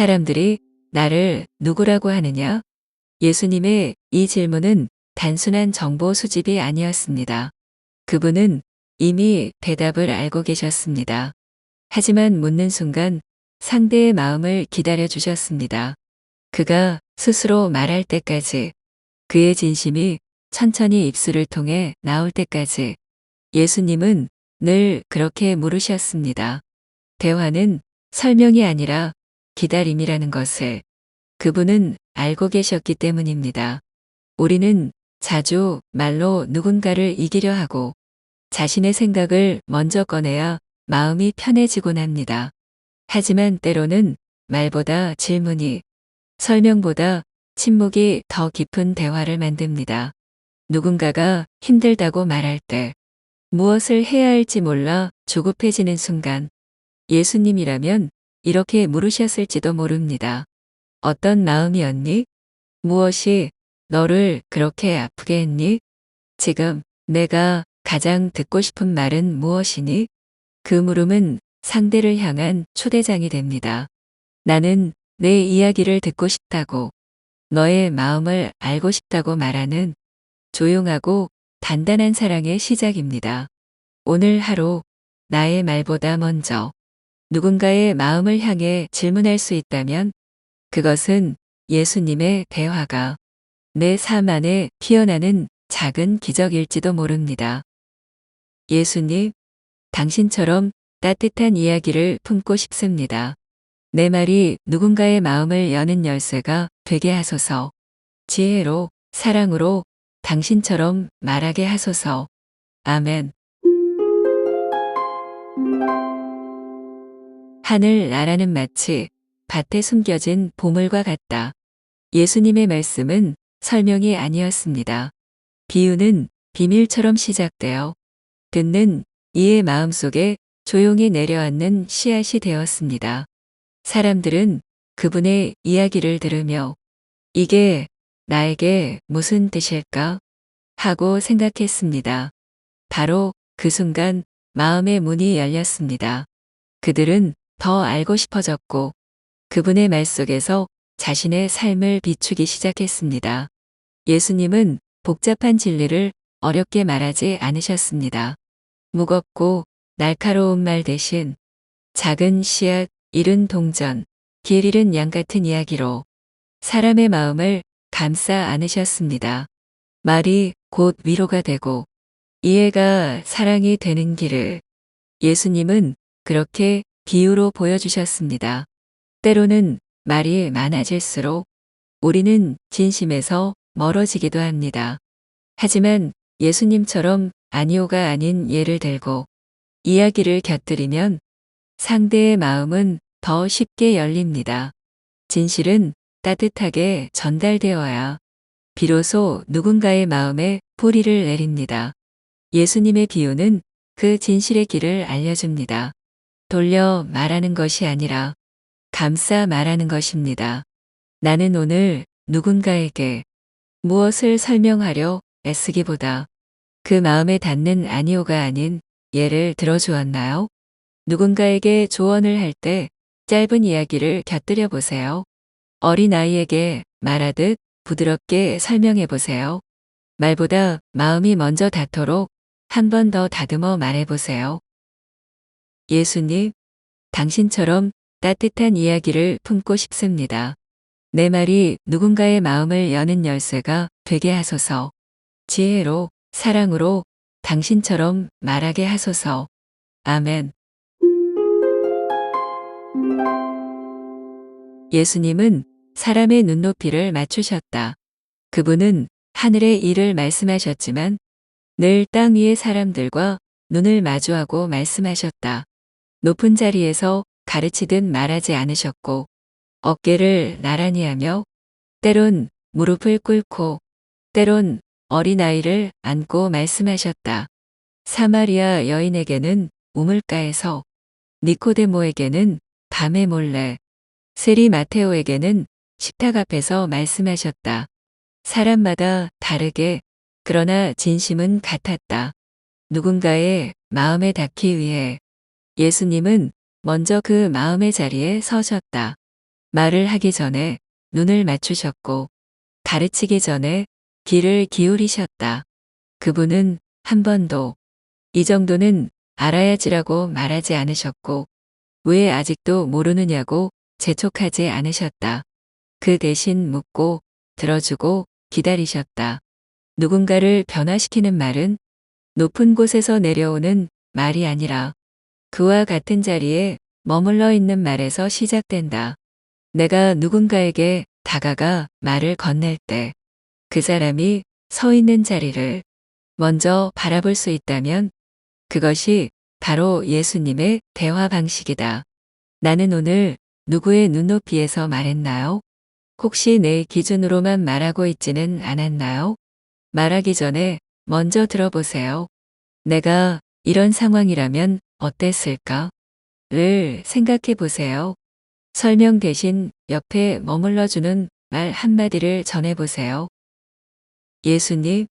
사람들이 나를 누구라고 하느냐? 예수님의 이 질문은 단순한 정보 수집이 아니었습니다. 그분은 이미 대답을 알고 계셨습니다. 하지만 묻는 순간 상대의 마음을 기다려 주셨습니다. 그가 스스로 말할 때까지 그의 진심이 천천히 입술을 통해 나올 때까지 예수님은 늘 그렇게 물으셨습니다. 대화는 설명이 아니라 기다림이라는 것을 그분은 알고 계셨기 때문입니다. 우리는 자주 말로 누군가를 이기려 하고 자신의 생각을 먼저 꺼내야 마음이 편해지곤 합니다. 하지만 때로는 말보다 질문이 설명보다 침묵이 더 깊은 대화를 만듭니다. 누군가가 힘들다고 말할 때 무엇을 해야 할지 몰라 조급해지는 순간 예수님이라면 이렇게 물으셨을지도 모릅니다. 어떤 마음이었니? 무엇이 너를 그렇게 아프게 했니? 지금 내가 가장 듣고 싶은 말은 무엇이니? 그 물음은 상대를 향한 초대장이 됩니다. 나는 내 이야기를 듣고 싶다고, 너의 마음을 알고 싶다고 말하는 조용하고 단단한 사랑의 시작입니다. 오늘 하루 나의 말보다 먼저 누군가의 마음을 향해 질문할 수 있다면 그것은 예수님의 대화가 내 삶 안에 피어나는 작은 기적일지도 모릅니다. 예수님, 당신처럼 따뜻한 이야기를 품고 싶습니다. 내 말이 누군가의 마음을 여는 열쇠가 되게 하소서. 지혜로, 사랑으로 당신처럼 말하게 하소서. 아멘. 하늘 나라는 마치 밭에 숨겨진 보물과 같다. 예수님의 말씀은 설명이 아니었습니다. 비유는 비밀처럼 시작되어 듣는 이의 마음속에 조용히 내려앉는 씨앗이 되었습니다. 사람들은 그분의 이야기를 들으며 이게 나에게 무슨 뜻일까? 하고 생각했습니다. 바로 그 순간 마음의 문이 열렸습니다. 그들은 더 알고 싶어졌고 그분의 말 속에서 자신의 삶을 비추기 시작했습니다. 예수님은 복잡한 진리를 어렵게 말하지 않으셨습니다. 무겁고 날카로운 말 대신 작은 씨앗, 잃은 동전, 길 잃은 양 같은 이야기로 사람의 마음을 감싸 안으셨습니다. 말이 곧 위로가 되고 이해가 사랑이 되는 길을 예수님은 그렇게 비유로 보여주셨습니다. 때로는 말이 많아질수록 우리는 진심에서 멀어지기도 합니다. 하지만 예수님처럼 아니오가 아닌 예를 들고 이야기를 곁들이면 상대의 마음은 더 쉽게 열립니다. 진실은 따뜻하게 전달되어야 비로소 누군가의 마음에 뿌리를 내립니다. 예수님의 비유는 그 진실의 길을 알려줍니다. 돌려 말하는 것이 아니라 감싸 말하는 것입니다. 나는 오늘 누군가에게 무엇을 설명하려 애쓰기보다 그 마음에 닿는 아니오가 아닌 예를 들어주었나요? 누군가에게 조언을 할 때 짧은 이야기를 곁들여 보세요. 어린아이에게 말하듯 부드럽게 설명해 보세요. 말보다 마음이 먼저 닿도록 한 번 더 다듬어 말해 보세요. 예수님, 당신처럼 따뜻한 이야기를 품고 싶습니다. 내 말이 누군가의 마음을 여는 열쇠가 되게 하소서. 지혜로, 사랑으로 당신처럼 말하게 하소서. 아멘. 예수님은 사람의 눈높이를 맞추셨다. 그분은 하늘의 일을 말씀하셨지만 늘 땅 위의 사람들과 눈을 마주하고 말씀하셨다. 높은 자리에서 가르치듯 말하지 않으셨고 어깨를 나란히 하며 때론 무릎을 꿇고 때론 어린아이를 안고 말씀하셨다. 사마리아 여인에게는 우물가에서 니코데모에게는 밤에 몰래 세리 마테오에게는 식탁 앞에서 말씀하셨다. 사람마다 다르게 그러나 진심은 같았다. 누군가의 마음에 닿기 위해 예수님은 먼저 그 마음의 자리에 서셨다. 말을 하기 전에 눈을 맞추셨고 가르치기 전에 귀를 기울이셨다. 그분은 한 번도 이 정도는 알아야지라고 말하지 않으셨고 왜 아직도 모르느냐고 재촉하지 않으셨다. 그 대신 묻고 들어주고 기다리셨다. 누군가를 변화시키는 말은 높은 곳에서 내려오는 말이 아니라 그와 같은 자리에 머물러 있는 말에서 시작된다. 내가 누군가에게 다가가 말을 건넬 때 그 사람이 서 있는 자리를 먼저 바라볼 수 있다면 그것이 바로 예수님의 대화 방식이다. 나는 오늘 누구의 눈높이에서 말했나요? 혹시 내 기준으로만 말하고 있지는 않았나요? 말하기 전에 먼저 들어보세요. 내가 이런 상황이라면 어땠을까? 를 생각해 보세요. 설명 대신 옆에 머물러주는 말 한마디를 전해보세요. 예수님,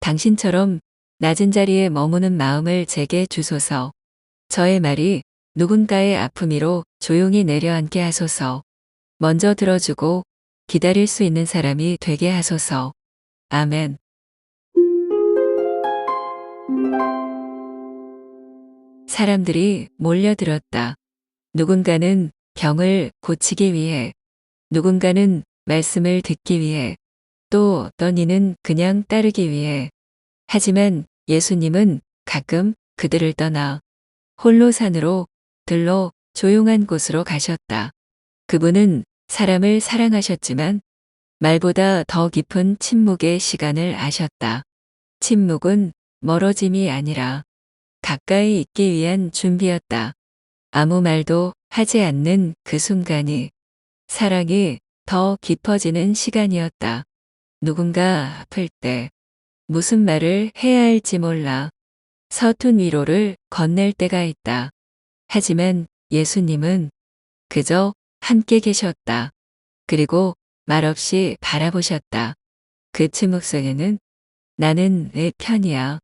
당신처럼 낮은 자리에 머무는 마음을 제게 주소서. 저의 말이 누군가의 아픔이로 조용히 내려앉게 하소서. 먼저 들어주고 기다릴 수 있는 사람이 되게 하소서. 아멘. 사람들이 몰려들었다. 누군가는 병을 고치기 위해, 누군가는 말씀을 듣기 위해, 또 어떤 이는 그냥 따르기 위해. 하지만 예수님은 가끔 그들을 떠나 홀로 산으로 들러 조용한 곳으로 가셨다. 그분은 사람을 사랑하셨지만 말보다 더 깊은 침묵의 시간을 아셨다. 침묵은 멀어짐이 아니라 가까이 있기 위한 준비였다. 아무 말도 하지 않는 그 순간이 사랑이 더 깊어지는 시간이었다. 누군가 아플 때 무슨 말을 해야 할지 몰라 서툰 위로를 건넬 때가 있다. 하지만 예수님은 그저 함께 계셨다. 그리고 말없이 바라보셨다. 그 침묵 속에는 나는 내 편이야.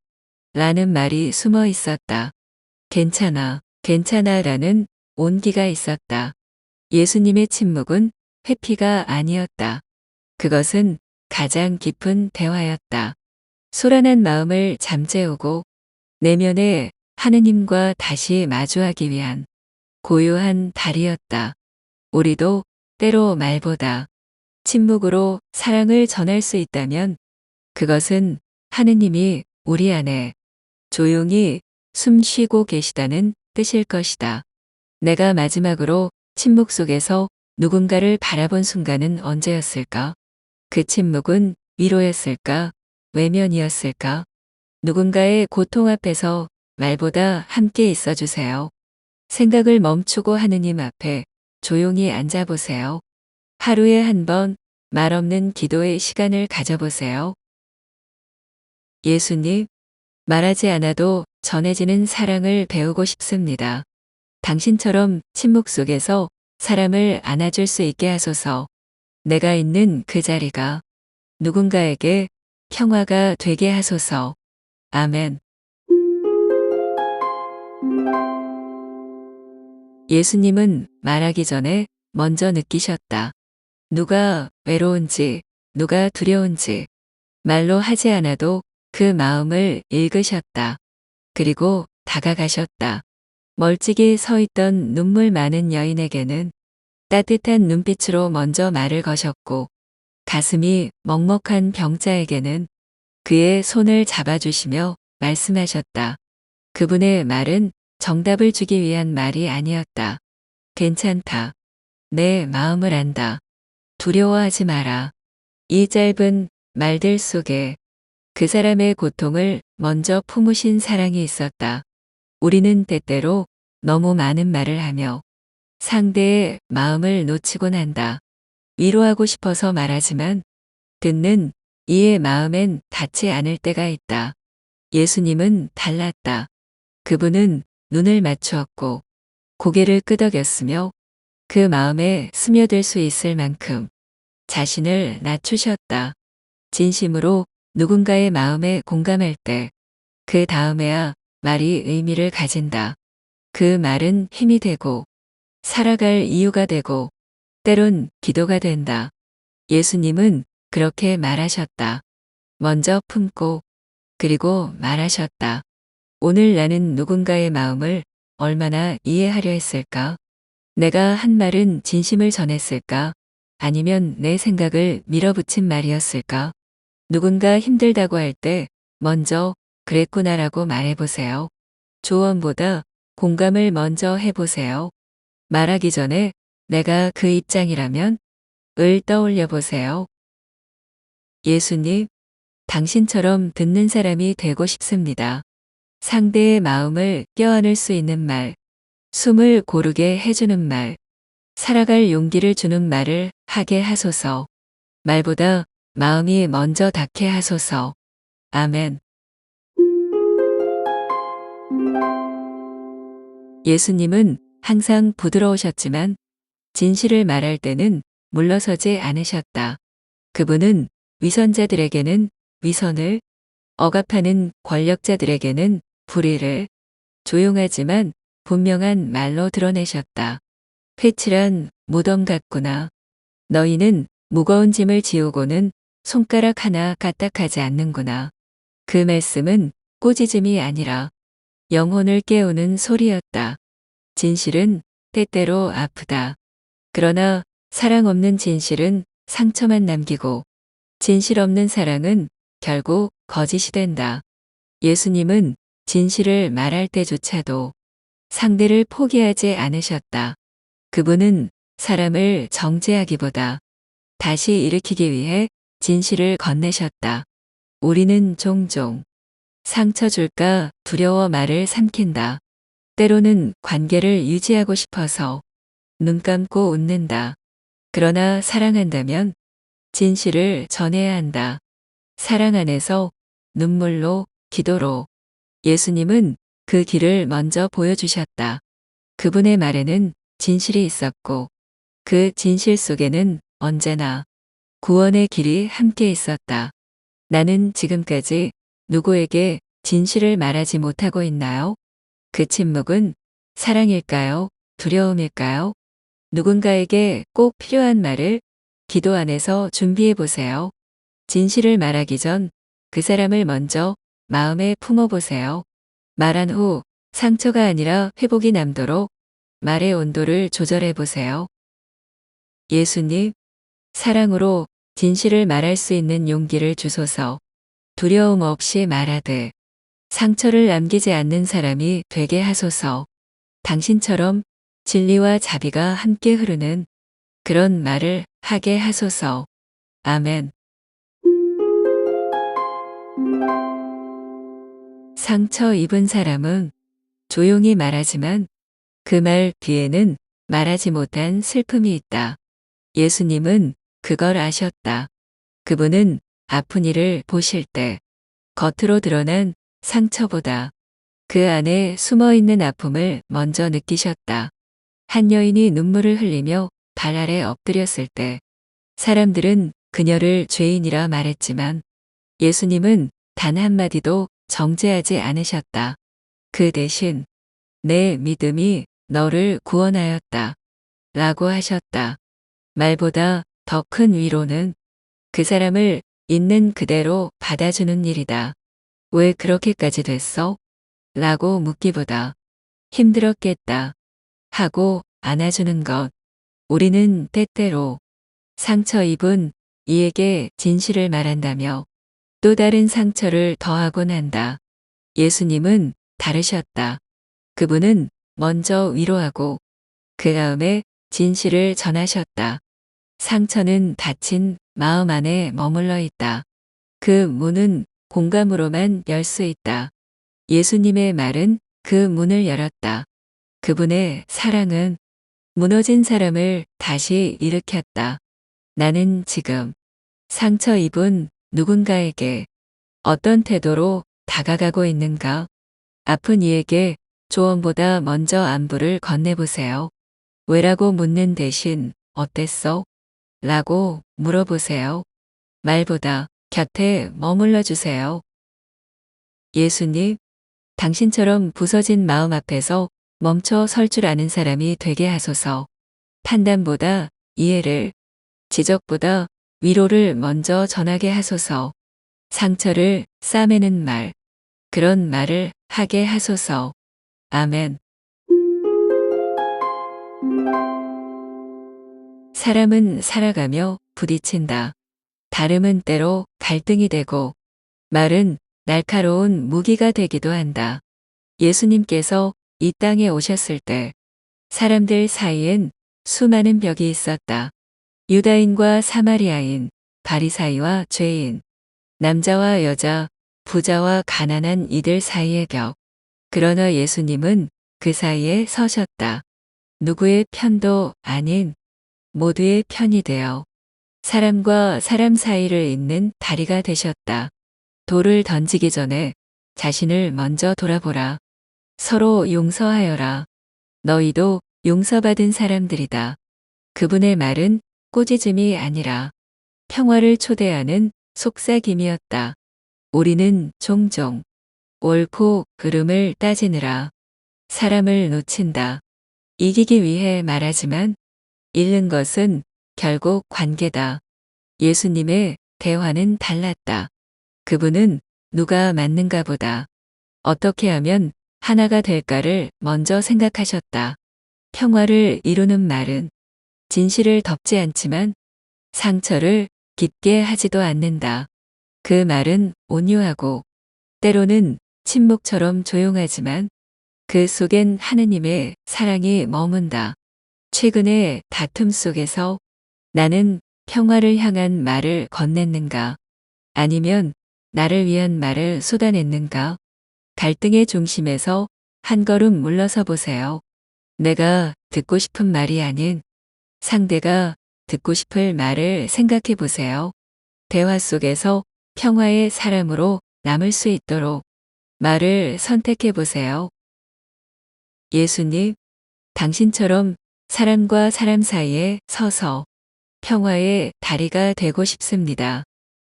라는 말이 숨어 있었다. 괜찮아, 괜찮아 라는 온기가 있었다. 예수님의 침묵은 회피가 아니었다. 그것은 가장 깊은 대화였다. 소란한 마음을 잠재우고 내면에 하느님과 다시 마주하기 위한 고요한 달이었다. 우리도 때로 말보다 침묵으로 사랑을 전할 수 있다면 그것은 하느님이 우리 안에 조용히 숨 쉬고 계시다는 뜻일 것이다. 내가 마지막으로 침묵 속에서 누군가를 바라본 순간은 언제였을까? 그 침묵은 위로였을까? 외면이었을까? 누군가의 고통 앞에서 말보다 함께 있어 주세요. 생각을 멈추고 하느님 앞에 조용히 앉아보세요. 하루에 한 번 말 없는 기도의 시간을 가져보세요. 예수님, 말하지 않아도 전해지는 사랑을 배우고 싶습니다. 당신처럼 침묵 속에서 사람을 안아줄 수 있게 하소서. 내가 있는 그 자리가 누군가에게 평화가 되게 하소서. 아멘. 예수님은 말하기 전에 먼저 느끼셨다. 누가 외로운지, 누가 두려운지, 말로 하지 않아도 그 마음을 읽으셨다. 그리고 다가가셨다. 멀찍이 서 있던 눈물 많은 여인에게는 따뜻한 눈빛으로 먼저 말을 거셨고 가슴이 먹먹한 병자에게는 그의 손을 잡아주시며 말씀하셨다. 그분의 말은 정답을 주기 위한 말이 아니었다. 괜찮다. 내 마음을 안다. 두려워하지 마라. 이 짧은 말들 속에 그 사람의 고통을 먼저 품으신 사랑이 있었다. 우리는 때때로 너무 많은 말을 하며 상대의 마음을 놓치곤 한다. 위로하고 싶어서 말하지만 듣는 이의 마음엔 닿지 않을 때가 있다. 예수님은 달랐다. 그분은 눈을 맞추었고 고개를 끄덕였으며 그 마음에 스며들 수 있을 만큼 자신을 낮추셨다. 진심으로 누군가의 마음에 공감할 때 그 다음에야 말이 의미를 가진다. 그 말은 힘이 되고 살아갈 이유가 되고 때론 기도가 된다. 예수님은 그렇게 말하셨다. 먼저 품고 그리고 말하셨다. 오늘 나는 누군가의 마음을 얼마나 이해하려 했을까? 내가 한 말은 진심을 전했을까? 아니면 내 생각을 밀어붙인 말이었을까? 누군가 힘들다고 할 때 먼저 그랬구나라고 말해보세요. 조언보다 공감을 먼저 해보세요. 말하기 전에 내가 그 입장이라면 을 떠올려 보세요. 예수님, 당신처럼 듣는 사람이 되고 싶습니다. 상대의 마음을 껴안을 수 있는 말, 숨을 고르게 해주는 말, 살아갈 용기를 주는 말을 하게 하소서. 말보다 마음이 먼저 닿게 하소서. 아멘. 예수님은 항상 부드러우셨지만 진실을 말할 때는 물러서지 않으셨다. 그분은 위선자들에게는 위선을, 억압하는 권력자들에게는 불의를 조용하지만 분명한 말로 드러내셨다. 회칠한 무덤 같구나. 너희는 무거운 짐을 지우고는 손가락 하나 까딱하지 않는구나. 그 말씀은 꼬지짐이 아니라 영혼을 깨우는 소리였다. 진실은 때때로 아프다. 그러나 사랑 없는 진실은 상처만 남기고 진실 없는 사랑은 결국 거짓이 된다. 예수님은 진실을 말할 때조차도 상대를 포기하지 않으셨다. 그분은 사람을 정죄하기보다 다시 일으키기 위해 진실을 건네셨다. 우리는 종종 상처 줄까 두려워 말을 삼킨다. 때로는 관계를 유지하고 싶어서 눈 감고 웃는다. 그러나 사랑한다면 진실을 전해야 한다. 사랑 안에서 눈물로 기도로 예수님은 그 길을 먼저 보여주셨다. 그분의 말에는 진실이 있었고 그 진실 속에는 언제나 구원의 길이 함께 있었다. 나는 지금까지 누구에게 진실을 말하지 못하고 있나요? 그 침묵은 사랑일까요? 두려움일까요? 누군가에게 꼭 필요한 말을 기도 안에서 준비해 보세요. 진실을 말하기 전 그 사람을 먼저 마음에 품어 보세요. 말한 후 상처가 아니라 회복이 남도록 말의 온도를 조절해 보세요. 예수님, 사랑으로 진실을 말할 수 있는 용기를 주소서 두려움 없이 말하되 상처를 남기지 않는 사람이 되게 하소서 당신처럼 진리와 자비가 함께 흐르는 그런 말을 하게 하소서. 아멘. 상처 입은 사람은 조용히 말하지만 그 말 뒤에는 말하지 못한 슬픔이 있다. 예수님은 그걸 아셨다. 그분은 아픈 이를 보실 때 겉으로 드러난 상처보다 그 안에 숨어 있는 아픔을 먼저 느끼셨다. 한 여인이 눈물을 흘리며 발 아래 엎드렸을 때 사람들은 그녀를 죄인이라 말했지만 예수님은 단 한마디도 정죄하지 않으셨다. 그 대신 내 믿음이 너를 구원하였다. 라고 하셨다. 말보다 더 큰 위로는 그 사람을 있는 그대로 받아주는 일이다. 왜 그렇게까지 됐어? 라고 묻기보다 힘들었겠다. 하고 안아주는 것. 우리는 때때로 상처 입은 이에게 진실을 말한다며 또 다른 상처를 더하곤 한다. 예수님은 다르셨다. 그분은 먼저 위로하고 그 다음에 진실을 전하셨다. 상처는 닫힌 마음 안에 머물러 있다. 그 문은 공감으로만 열 수 있다. 예수님의 말은 그 문을 열었다. 그분의 사랑은 무너진 사람을 다시 일으켰다. 나는 지금 상처 입은 누군가에게 어떤 태도로 다가가고 있는가? 아픈 이에게 조언보다 먼저 안부를 건네보세요. 왜라고 묻는 대신 어땠어? 라고 물어보세요. 말보다 곁에 머물러 주세요. 예수님, 당신처럼 부서진 마음 앞에서 멈춰 설 줄 아는 사람이 되게 하소서. 판단보다 이해를, 지적보다 위로를 먼저 전하게 하소서. 상처를 싸매는 말, 그런 말을 하게 하소서. 아멘. 사람은 살아가며 부딪힌다. 다름은 때로 갈등이 되고, 말은 날카로운 무기가 되기도 한다. 예수님께서 이 땅에 오셨을 때, 사람들 사이엔 수많은 벽이 있었다. 유다인과 사마리아인, 바리사이와 죄인, 남자와 여자, 부자와 가난한 이들 사이의 벽. 그러나 예수님은 그 사이에 서셨다. 누구의 편도 아닌 모두의 편이 되어 사람과 사람 사이를 잇는 다리가 되셨다. 돌을 던지기 전에 자신을 먼저 돌아보라. 서로 용서하여라. 너희도 용서받은 사람들이다. 그분의 말은 꼬지즘이 아니라 평화를 초대하는 속삭임이었다. 우리는 종종 옳고 그름을 따지느라 사람을 놓친다. 이기기 위해 말하지만 잃는 것은 결국 관계다. 예수님의 대화는 달랐다. 그분은 누가 맞는가 보다 어떻게 하면 하나가 될까를 먼저 생각하셨다. 평화를 이루는 말은 진실을 덮지 않지만 상처를 깊게 하지도 않는다. 그 말은 온유하고 때로는 침묵처럼 조용하지만 그 속엔 하느님의 사랑이 머문다. 최근의 다툼 속에서 나는 평화를 향한 말을 건넸는가? 아니면 나를 위한 말을 쏟아냈는가? 갈등의 중심에서 한 걸음 물러서 보세요. 내가 듣고 싶은 말이 아닌 상대가 듣고 싶을 말을 생각해 보세요. 대화 속에서 평화의 사람으로 남을 수 있도록 말을 선택해 보세요. 예수님, 당신처럼 사람과 사람 사이에 서서 평화의 다리가 되고 싶습니다.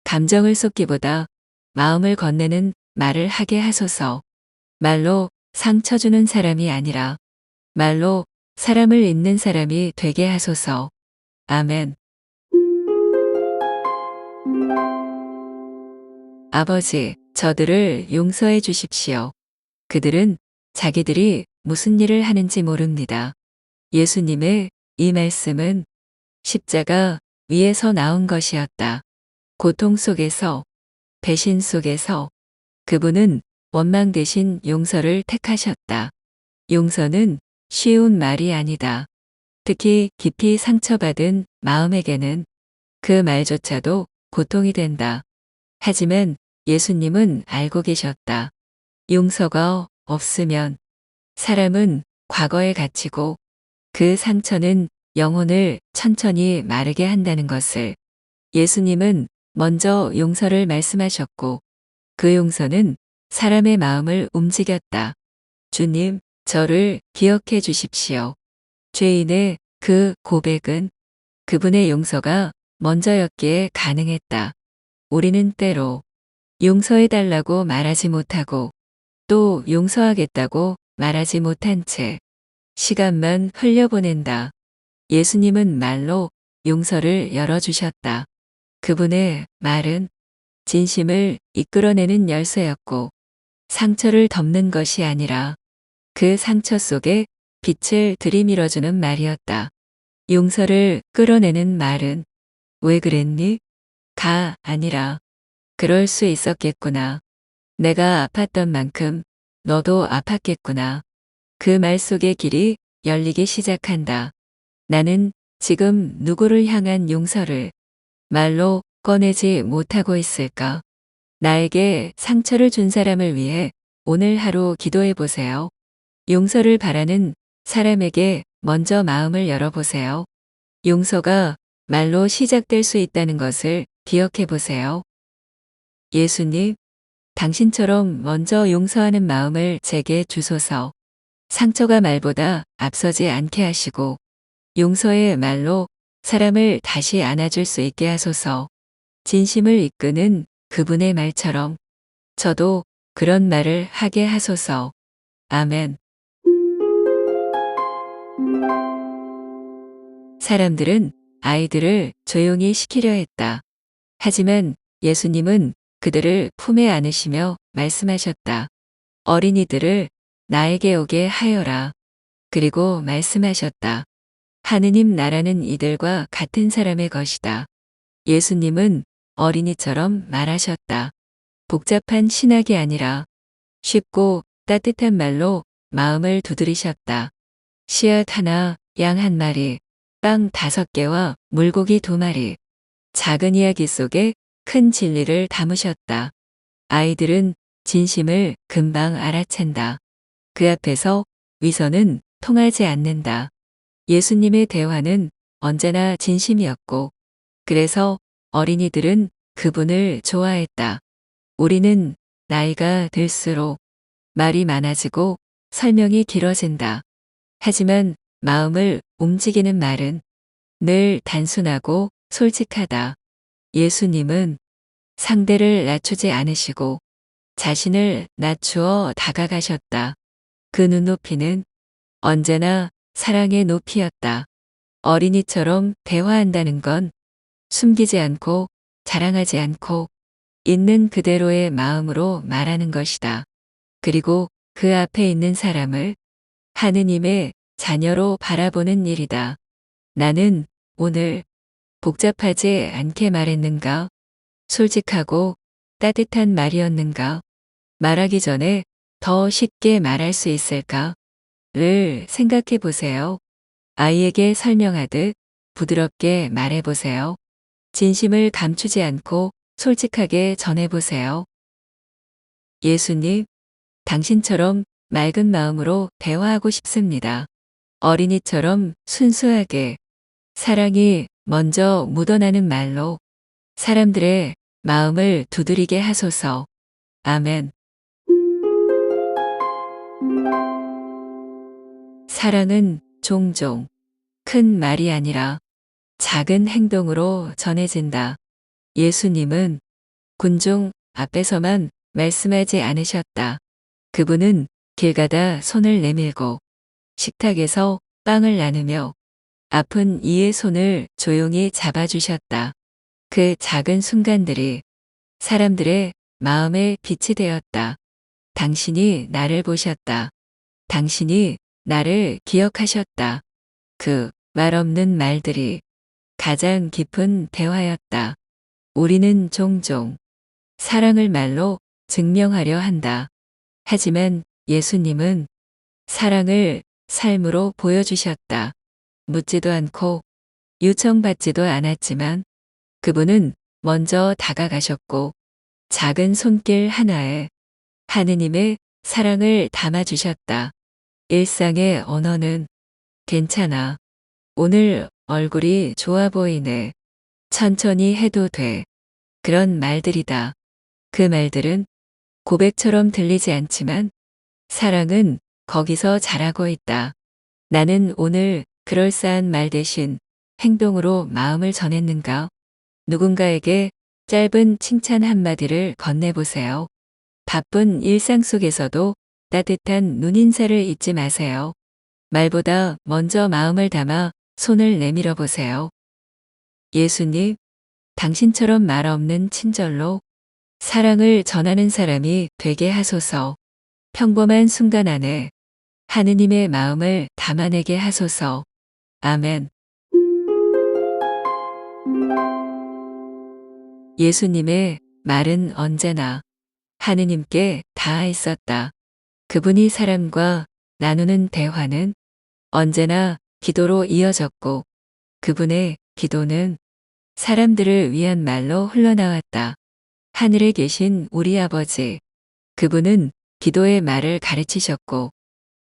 감정을 쏟기보다 마음을 건네는 말을 하게 하소서. 말로 상처 주는 사람이 아니라 말로 사람을 잇는 사람이 되게 하소서. 아멘. 아버지, 저들을 용서해 주십시오. 그들은 자기들이 무슨 일을 하는지 모릅니다. 예수님의 이 말씀은 십자가 위에서 나온 것이었다. 고통 속에서, 배신 속에서 그분은 원망 대신 용서를 택하셨다. 용서는 쉬운 말이 아니다. 특히 깊이 상처받은 마음에게는 그 말조차도 고통이 된다. 하지만 예수님은 알고 계셨다. 용서가 없으면 사람은 과거에 갇히고 그 상처는 영혼을 천천히 마르게 한다는 것을 예수님은 먼저 용서를 말씀하셨고 그 용서는 사람의 마음을 움직였다. 주님, 저를 기억해 주십시오. 죄인의 그 고백은 그분의 용서가 먼저였기에 가능했다. 우리는 때로 용서해 달라고 말하지 못하고 또 용서하겠다고 말하지 못한 채 시간만 흘려보낸다. 예수님은 말로 용서를 열어주셨다. 그분의 말은 진심을 이끌어내는 열쇠였고 상처를 덮는 것이 아니라 그 상처 속에 빛을 들이밀어주는 말이었다. 용서를 끌어내는 말은 왜 그랬니? 가 아니라 그럴 수 있었겠구나. 내가 아팠던 만큼 너도 아팠겠구나. 그 말 속의 길이 열리기 시작한다. 나는 지금 누구를 향한 용서를 말로 꺼내지 못하고 있을까? 나에게 상처를 준 사람을 위해 오늘 하루 기도해 보세요. 용서를 바라는 사람에게 먼저 마음을 열어보세요. 용서가 말로 시작될 수 있다는 것을 기억해 보세요. 예수님, 당신처럼 먼저 용서하는 마음을 제게 주소서. 상처가 말보다 앞서지 않게 하시고 용서의 말로 사람을 다시 안아줄 수 있게 하소서. 진심을 이끄는 그분의 말처럼 저도 그런 말을 하게 하소서. 아멘. 사람들은 아이들을 조용히 시키려 했다. 하지만 예수님은 그들을 품에 안으시며 말씀하셨다. 어린이들을 나에게 오게 하여라. 그리고 말씀하셨다. 하느님 나라는 이들과 같은 사람의 것이다. 예수님은 어린이처럼 말하셨다. 복잡한 신학이 아니라 쉽고 따뜻한 말로 마음을 두드리셨다. 씨앗 하나, 양 한 마리, 빵 다섯 개와 물고기 두 마리. 작은 이야기 속에 큰 진리를 담으셨다. 아이들은 진심을 금방 알아챈다. 그 앞에서 위선은 통하지 않는다. 예수님의 대화는 언제나 진심이었고, 그래서 어린이들은 그분을 좋아했다. 우리는 나이가 들수록 말이 많아지고 설명이 길어진다. 하지만 마음을 움직이는 말은 늘 단순하고 솔직하다. 예수님은 상대를 낮추지 않으시고 자신을 낮추어 다가가셨다. 그 눈높이는 언제나 사랑의 높이였다. 어린이처럼 대화한다는 건 숨기지 않고 자랑하지 않고 있는 그대로의 마음으로 말하는 것이다. 그리고 그 앞에 있는 사람을 하느님의 자녀로 바라보는 일이다. 나는 오늘 복잡하지 않게 말했는가? 솔직하고 따뜻한 말이었는가? 말하기 전에 더 쉽게 말할 수 있을까? 를 생각해 보세요. 아이에게 설명하듯 부드럽게 말해 보세요. 진심을 감추지 않고 솔직하게 전해 보세요. 예수님, 당신처럼 맑은 마음으로 대화하고 싶습니다. 어린이처럼 순수하게 사랑이 먼저 묻어나는 말로 사람들의 마음을 두드리게 하소서. 아멘. 사랑은 종종 큰 말이 아니라 작은 행동으로 전해진다. 예수님은 군중 앞에서만 말씀하지 않으셨다. 그분은 길 가다 손을 내밀고 식탁에서 빵을 나누며 아픈 이의 손을 조용히 잡아주셨다. 그 작은 순간들이 사람들의 마음에 빛이 되었다. 당신이 나를 보셨다. 당신이 나를 기억하셨다. 그 말 없는 말들이 가장 깊은 대화였다. 우리는 종종 사랑을 말로 증명하려 한다. 하지만 예수님은 사랑을 삶으로 보여주셨다. 묻지도 않고 요청받지도 않았지만 그분은 먼저 다가가셨고 작은 손길 하나에 하느님의 사랑을 담아주셨다. 일상의 언어는 괜찮아. 오늘 얼굴이 좋아 보이네. 천천히 해도 돼. 그런 말들이다. 그 말들은 고백처럼 들리지 않지만 사랑은 거기서 자라고 있다. 나는 오늘 그럴싸한 말 대신 행동으로 마음을 전했는가? 누군가에게 짧은 칭찬 한마디를 건네보세요. 바쁜 일상 속에서도 따뜻한 눈인사를 잊지 마세요. 말보다 먼저 마음을 담아 손을 내밀어 보세요. 예수님, 당신처럼 말 없는 친절로 사랑을 전하는 사람이 되게 하소서. 평범한 순간 안에 하느님의 마음을 담아내게 하소서. 아멘. 예수님의 말은 언제나 하느님께 닿아 있었다. 그분이 사람과 나누는 대화는 언제나 기도로 이어졌고 그분의 기도는 사람들을 위한 말로 흘러나왔다. 하늘에 계신 우리 아버지, 그분은 기도의 말을 가르치셨고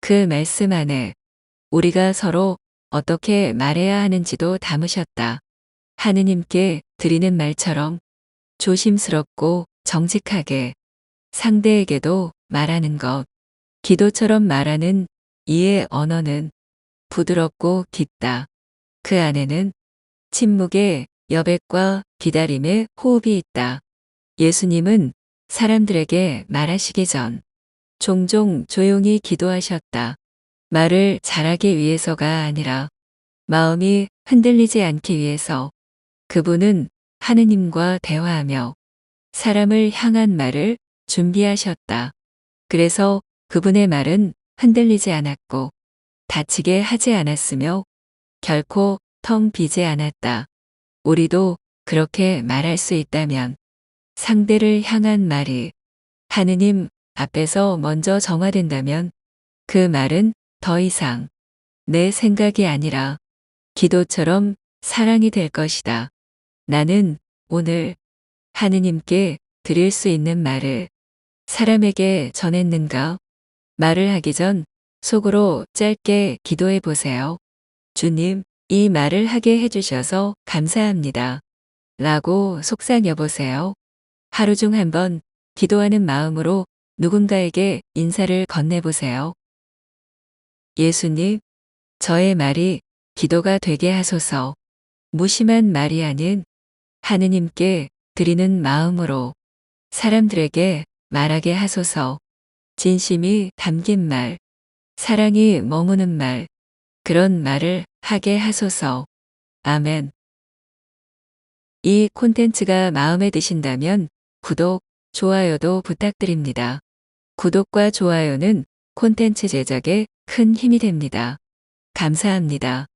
그 말씀 안에 우리가 서로 어떻게 말해야 하는지도 담으셨다. 하느님께 드리는 말처럼 조심스럽고 정직하게 상대에게도 말하는 것. 기도처럼 말하는 이의 언어는 부드럽고 깊다. 그 안에는 침묵의 여백과 기다림의 호흡이 있다. 예수님은 사람들에게 말하시기 전 종종 조용히 기도하셨다. 말을 잘하기 위해서가 아니라 마음이 흔들리지 않기 위해서 그분은 하느님과 대화하며 사람을 향한 말을 준비하셨다. 그래서 그분의 말은 흔들리지 않았고 다치게 하지 않았으며 결코 텅 비지 않았다. 우리도 그렇게 말할 수 있다면 상대를 향한 말이 하느님 앞에서 먼저 정화된다면 그 말은 더 이상 내 생각이 아니라 기도처럼 사랑이 될 것이다. 나는 오늘 하느님께 드릴 수 있는 말을 사람에게 전했는가? 말을 하기 전 속으로 짧게 기도해 보세요. 주님, 이 말을 하게 해주셔서 감사합니다. 라고 속삭여 보세요. 하루 중 한 번 기도하는 마음으로 누군가에게 인사를 건네보세요. 예수님, 저의 말이 기도가 되게 하소서. 무심한 말이 아닌 하느님께 드리는 마음으로 사람들에게 말하게 하소서. 진심이 담긴 말, 사랑이 머무는 말, 그런 말을 하게 하소서. 아멘. 이 콘텐츠가 마음에 드신다면 구독, 좋아요도 부탁드립니다. 구독과 좋아요는 콘텐츠 제작에 큰 힘이 됩니다. 감사합니다.